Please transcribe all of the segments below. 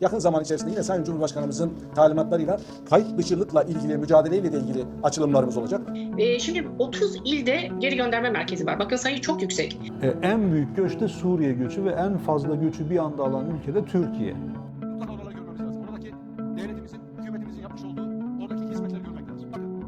Yakın zaman içerisinde yine Sayın Cumhurbaşkanımızın talimatlarıyla kayıt dışılıkla ilgili mücadeleyle de ilgili açılımlarımız olacak. Ee, şimdi 30 ilde geri gönderme merkezi var. Bakın sayı çok yüksek. E, en büyük göç de Suriye göçü ve en fazla göçü bir anda alan ülke de Türkiye. Mutlaka oraları görmemiz lazım. Oradaki devletimizin, hükümetimizin yapmış olduğu oradaki hizmetleri görmek lazım. Bakın.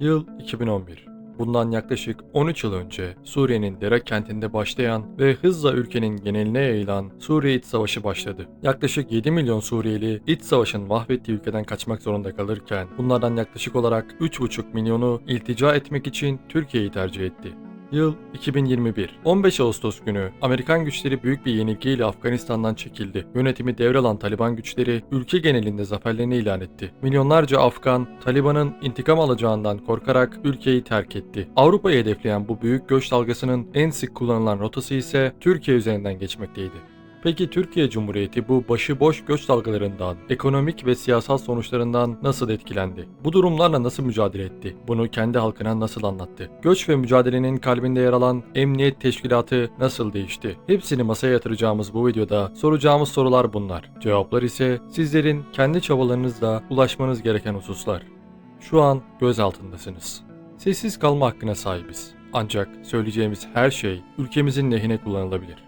Yıl 2011. Bundan yaklaşık 13 yıl önce Suriye'nin Derak kentinde başlayan ve hızla ülkenin geneline yayılan Suriye İç Savaşı başladı. Yaklaşık 7 milyon Suriyeli iç savaşın mahvettiği ülkeden kaçmak zorunda kalırken bunlardan yaklaşık olarak 3,5 milyonu iltica etmek için Türkiye'yi tercih etti. Yıl 2021. 15 Ağustos günü Amerikan güçleri büyük bir yenilgiyle Afganistan'dan çekildi. Yönetimi devralan Taliban güçleri ülke genelinde zaferlerini ilan etti. Milyonlarca Afgan, Taliban'ın intikam alacağından korkarak ülkeyi terk etti. Avrupa'yı hedefleyen bu büyük göç dalgasının en sık kullanılan rotası ise Türkiye üzerinden geçmekteydi. Peki Türkiye Cumhuriyeti bu başıboş göç dalgalarından, ekonomik ve siyasal sonuçlarından nasıl etkilendi? Bu durumlarla nasıl mücadele etti? Bunu kendi halkına nasıl anlattı? Göç ve mücadelenin kalbinde yer alan Emniyet Teşkilatı nasıl değişti? Hepsini masaya yatıracağımız bu videoda soracağımız sorular bunlar. Cevaplar ise sizlerin kendi çabalarınızla ulaşmanız gereken hususlar. Şu an göz altındasınız. Sessiz kalma hakkına sahibiz. Ancak söyleyeceğimiz her şey ülkemizin lehine kullanılabilir.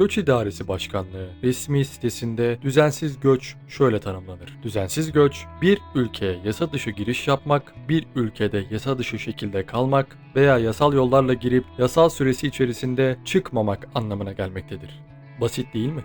Göç İdaresi Başkanlığı resmi sitesinde düzensiz göç şöyle tanımlanır. Düzensiz göç, bir ülkeye yasa dışı giriş yapmak, bir ülkede yasa dışı şekilde kalmak veya yasal yollarla girip yasal süresi içerisinde çıkmamak anlamına gelmektedir. Basit değil mi?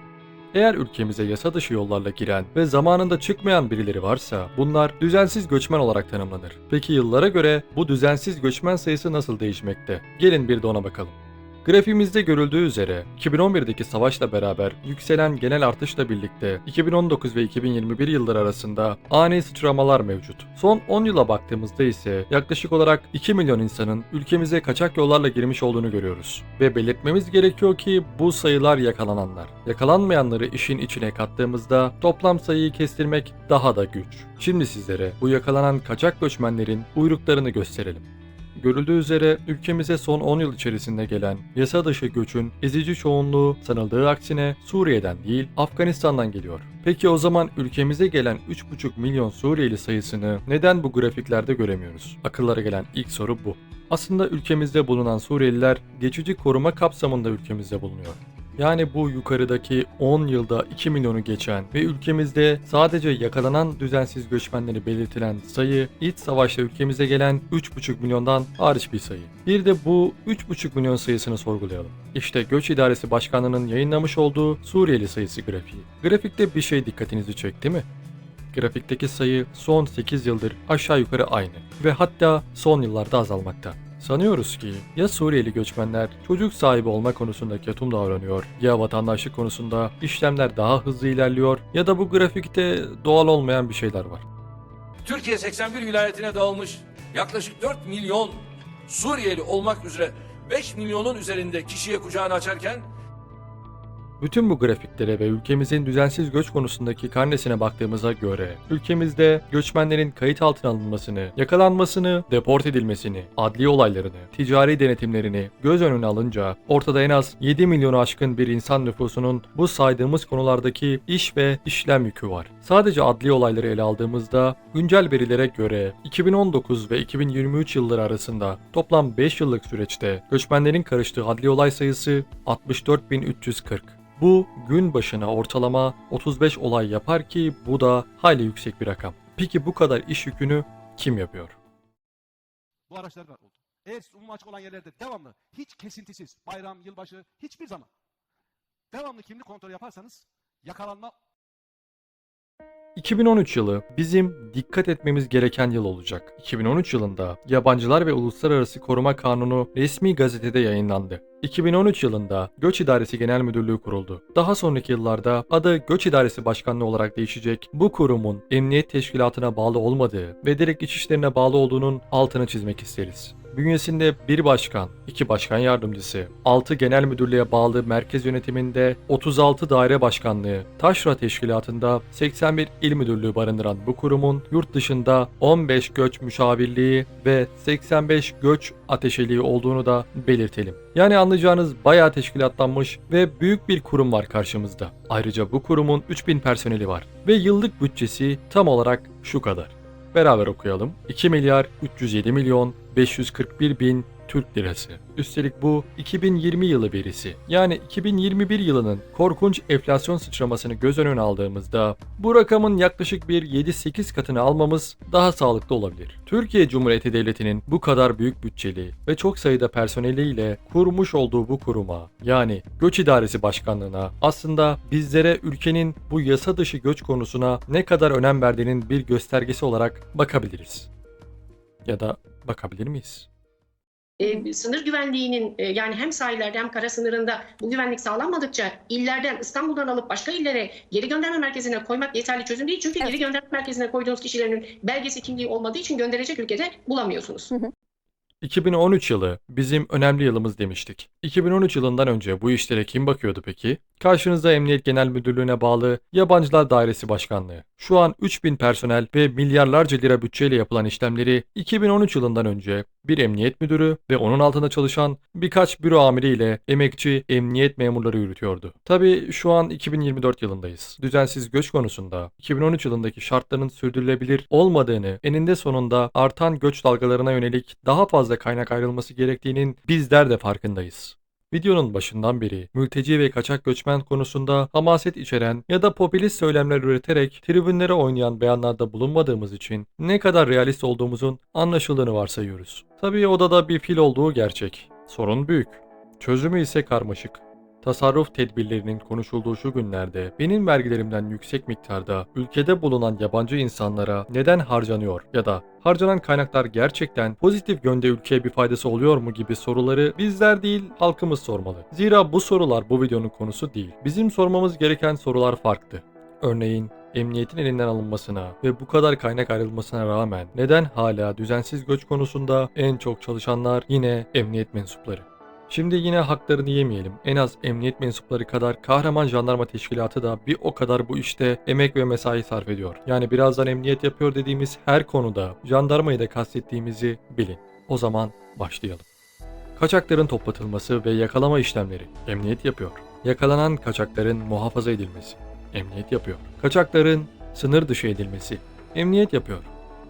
Eğer ülkemize yasa dışı yollarla giren ve zamanında çıkmayan birileri varsa bunlar düzensiz göçmen olarak tanımlanır. Peki yıllara göre bu düzensiz göçmen sayısı nasıl değişmekte? Gelin bir de ona bakalım. Grafiğimizde görüldüğü üzere 2011'deki savaşla beraber yükselen genel artışla birlikte 2019 ve 2021 yılları arasında ani sıçramalar mevcut. Son 10 yıla baktığımızda ise yaklaşık olarak 2 milyon insanın ülkemize kaçak yollarla girmiş olduğunu görüyoruz. Ve belirtmemiz gerekiyor ki bu sayılar yakalananlar. Yakalanmayanları işin içine kattığımızda toplam sayıyı kestirmek daha da güç. Şimdi sizlere bu yakalanan kaçak göçmenlerin uyruklarını gösterelim. Görüldüğü üzere ülkemize son 10 yıl içerisinde gelen yasa dışı göçün ezici çoğunluğu sanıldığı aksine Suriye'den değil Afganistan'dan geliyor. Peki o zaman ülkemize gelen 3,5 milyon Suriyeli sayısını neden bu grafiklerde göremiyoruz? Akıllara gelen ilk soru bu. Aslında ülkemizde bulunan Suriyeliler geçici koruma kapsamında ülkemizde bulunuyor. Yani bu yukarıdaki 10 yılda 2 milyonu geçen ve ülkemizde sadece yakalanan düzensiz göçmenleri belirtilen sayı iç savaşta ülkemize gelen 3,5 milyondan hariç bir sayı. Bir de bu 3,5 milyon sayısını sorgulayalım. İşte Göç İdaresi Başkanlığı'nın yayınlamış olduğu Suriyeli sayısı grafiği. Grafikte bir şey dikkatinizi çekti mi? Grafikteki sayı son 8 yıldır aşağı yukarı aynı ve hatta son yıllarda azalmakta. Sanıyoruz ki ya Suriyeli göçmenler çocuk sahibi olma konusunda ketum davranıyor ya vatandaşlık konusunda işlemler daha hızlı ilerliyor ya da bu grafikte doğal olmayan bir şeyler var. Türkiye 81 vilayetine dağılmış yaklaşık 4 milyon Suriyeli olmak üzere 5 milyonun üzerinde kişiye kucağını açarken Bütün bu grafiklere ve ülkemizin düzensiz göç konusundaki karnesine baktığımıza göre ülkemizde göçmenlerin kayıt altına alınmasını, yakalanmasını, deport edilmesini, adli olaylarını, ticari denetimlerini göz önüne alınca ortada en az 7 milyonu aşkın bir insan nüfusunun bu saydığımız konulardaki iş ve işlem yükü var. Sadece adli olayları ele aldığımızda güncel verilere göre 2019 ve 2023 yılları arasında toplam 5 yıllık süreçte göçmenlerin karıştığı adli olay sayısı 64.340. Bu gün başına ortalama 35 olay yapar ki bu da hayli yüksek bir rakam. Peki bu kadar iş yükünü kim yapıyor? bu araçlar var oldu. Eğer umuma açık olan yerlerde devamlı, hiç kesintisiz, bayram, yılbaşı, hiçbir zaman devamlı kimlik kontrolü yaparsanız yakalanma 2013 yılı bizim dikkat etmemiz gereken yıl olacak. 2013 yılında Yabancılar ve Uluslararası Koruma Kanunu resmi gazetede yayınlandı. 2013 yılında Göç İdaresi Genel Müdürlüğü kuruldu. Daha sonraki yıllarda adı Göç İdaresi Başkanlığı olarak değişecek. Bu kurumun emniyet teşkilatına bağlı olmadığı ve direkt iç işlerine bağlı olduğunun altını çizmek isteriz. Bünyesinde bir başkan, iki başkan yardımcısı, 6 genel müdürlüğe bağlı merkez yönetiminde 36 daire başkanlığı, taşra teşkilatında 81 il müdürlüğü barındıran bu kurumun yurt dışında 15 göç müşavirliği ve 85 göç ateşeliği olduğunu da belirtelim. Yani anlayacağınız bayağı teşkilatlanmış ve büyük bir kurum var karşımızda. Ayrıca bu kurumun 3000 personeli var ve yıllık bütçesi tam olarak şu kadar. Beraber okuyalım. 2 milyar 307 milyon 541 bin Türk lirası. Üstelik bu 2020 yılı verisi. Yani 2021 yılının korkunç enflasyon sıçramasını göz önüne aldığımızda bu rakamın yaklaşık bir 7-8 katını almamız daha sağlıklı olabilir. Türkiye Cumhuriyeti Devleti'nin bu kadar büyük bütçeli ve çok sayıda personeliyle kurmuş olduğu bu kuruma yani Göç İdaresi Başkanlığı'na aslında bizlere ülkenin bu yasa dışı göç konusuna ne kadar önem verdiğinin bir göstergesi olarak bakabiliriz. Ya da bakabilir miyiz? E, sınır güvenliğinin e, yani hem sahillerde hem kara sınırında bu güvenlik sağlanmadıkça illerden İstanbul'dan alıp başka illere geri gönderme merkezine koymak yeterli çözüm değil. Çünkü Evet. geri gönderme merkezine koyduğunuz kişilerin belgesi kimliği olmadığı için gönderecek ülkede bulamıyorsunuz. 2013 yılı bizim önemli yılımız demiştik. 2013 yılından önce bu işlere kim bakıyordu peki? Karşınızda Emniyet Genel Müdürlüğü'ne bağlı Yabancılar Dairesi Başkanlığı. Şu an 3000 personel ve milyarlarca lira bütçeyle yapılan işlemleri 2013 yılından önce bir emniyet müdürü ve onun altında çalışan birkaç büro amiriyle emekçi emniyet memurları yürütüyordu. Tabii şu an 2024 yılındayız. Düzensiz göç konusunda 2013 yılındaki şartların sürdürülebilir olmadığını, eninde sonunda artan göç dalgalarına yönelik daha fazla kaynak ayrılması gerektiğinin bizler de farkındayız. Videonun başından beri mülteci ve kaçak göçmen konusunda hamaset içeren ya da popülist söylemler üreterek tribünlere oynayan beyanlarda bulunmadığımız için ne kadar realist olduğumuzun anlaşıldığını varsayıyoruz. Tabii odada bir fil olduğu gerçek. Sorun büyük. Çözümü ise karmaşık. Tasarruf tedbirlerinin konuşulduğu şu günlerde benim vergilerimden yüksek miktarda ülkede bulunan yabancı insanlara neden harcanıyor ya da harcanan kaynaklar gerçekten pozitif yönde ülkeye bir faydası oluyor mu gibi soruları bizler değil halkımız sormalı. Zira bu sorular bu videonun konusu değil. Bizim sormamız gereken sorular farklı. Örneğin emniyetin elinden alınmasına ve bu kadar kaynak ayrılmasına rağmen neden hala düzensiz göç konusunda en çok çalışanlar yine emniyet mensupları? Şimdi yine haklarını yemeyelim. En az emniyet mensupları kadar kahraman jandarma teşkilatı da bir o kadar bu işte emek ve mesai sarf ediyor. Yani birazdan emniyet yapıyor dediğimiz her konuda jandarmayı da kastettiğimizi bilin. O zaman başlayalım. Kaçakların toplatılması ve yakalama işlemleri emniyet yapıyor. Yakalanan kaçakların muhafaza edilmesi emniyet yapıyor. Kaçakların sınır dışı edilmesi emniyet yapıyor.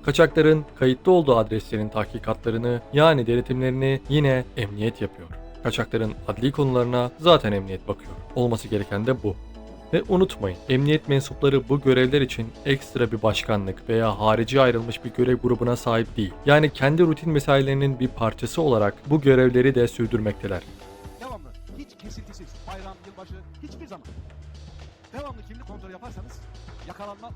Kaçakların kayıtlı olduğu adreslerin tahkikatlarını yani denetimlerini yine emniyet yapıyor. Kaçakların adli konularına zaten emniyet bakıyor. Olması gereken de bu. Ve unutmayın, emniyet mensupları bu görevler için ekstra bir başkanlık veya harici ayrılmış bir görev grubuna sahip değil. Yani kendi rutin mesailerinin bir parçası olarak bu görevleri de sürdürmekteler. Devamlı, hiç kesintisiz, bayram, yılbaşı, hiçbir zaman. Devamlı kimlik kontrolü yaparsanız yakalanma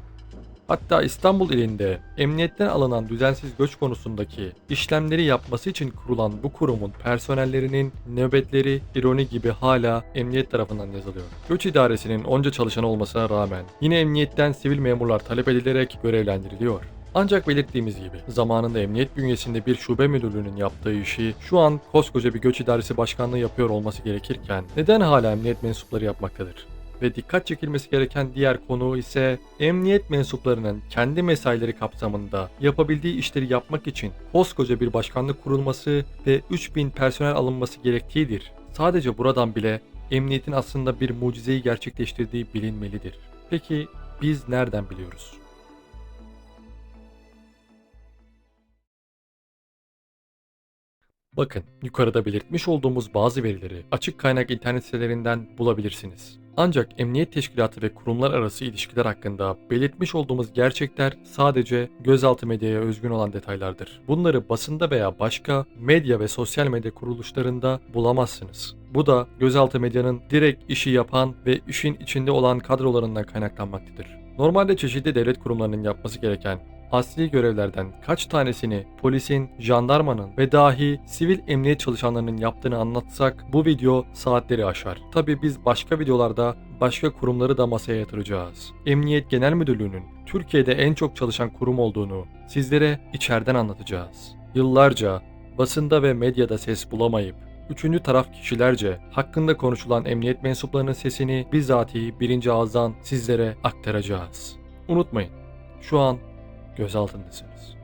Hatta İstanbul ilinde emniyetten alınan düzensiz göç konusundaki işlemleri yapması için kurulan bu kurumun personellerinin nöbetleri ironi gibi hala emniyet tarafından yazılıyor. Göç idaresinin onca çalışan olmasına rağmen yine emniyetten sivil memurlar talep edilerek görevlendiriliyor. Ancak belirttiğimiz gibi zamanında emniyet bünyesinde bir şube müdürlüğünün yaptığı işi şu an koskoca bir göç idaresi başkanlığı yapıyor olması gerekirken neden hala emniyet mensupları yapmaktadır? Ve dikkat çekilmesi gereken diğer konu ise emniyet mensuplarının kendi mesaileri kapsamında yapabildiği işleri yapmak için koskoca bir başkanlık kurulması ve 3000 personel alınması gerektiğidir. Sadece buradan bile emniyetin aslında bir mucizeyi gerçekleştirdiği bilinmelidir. Peki biz nereden biliyoruz? Bakın, yukarıda belirtmiş olduğumuz bazı verileri açık kaynak internet sitelerinden bulabilirsiniz. Ancak emniyet teşkilatı ve kurumlar arası ilişkiler hakkında belirtmiş olduğumuz gerçekler sadece gözaltı medyaya özgün olan detaylardır. Bunları basında veya başka medya ve sosyal medya kuruluşlarında bulamazsınız. Bu da gözaltı medyanın direkt işi yapan ve işin içinde olan kadrolarından kaynaklanmaktadır. Normalde çeşitli devlet kurumlarının yapması gereken asli görevlerden kaç tanesini polisin, jandarmanın ve dahi sivil emniyet çalışanlarının yaptığını anlatsak bu video saatleri aşar. Tabi biz başka videolarda başka kurumları da masaya yatıracağız. Emniyet Genel Müdürlüğü'nün Türkiye'de en çok çalışan kurum olduğunu sizlere içeriden anlatacağız. Yıllarca basında ve medyada ses bulamayıp üçüncü taraf kişilerce hakkında konuşulan emniyet mensuplarının sesini bizatihi birinci ağızdan sizlere aktaracağız. Unutmayın, şu an gözaltındasınız.